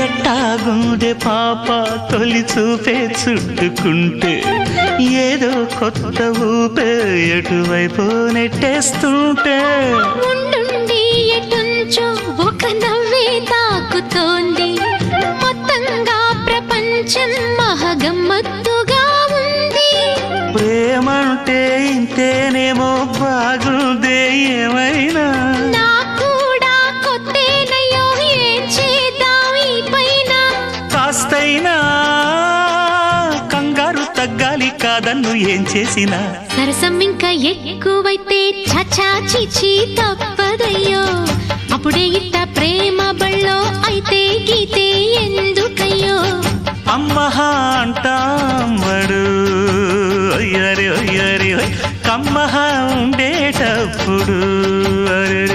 ఎట్టాగుండే పాప తొలి చూపే చుట్టుకుంటే? ఏదో కొత్త ఊపే ఎటువైపు నెట్టేస్తుంటే? ఒక నవ్వే తాకుతోంది. మొత్తంగా ప్రపంచం మహగమ్మత్తుగా ఉంది. ప్రేమంటే ఇంతేనేమో ఎంతైనా కంగారు తగ్గాలి కాదన్ను ఏం చేసినా? సరసం ఇంకా ఎక్కువైతే చచా తప్పదయ్యో. అప్పుడే ఇంత ప్రేమ బళ్ళో అయితే గీతే ఎందుకయ్యో? అమ్మహా అంటాడు కమ్మహా ఉండేటప్పుడు అరే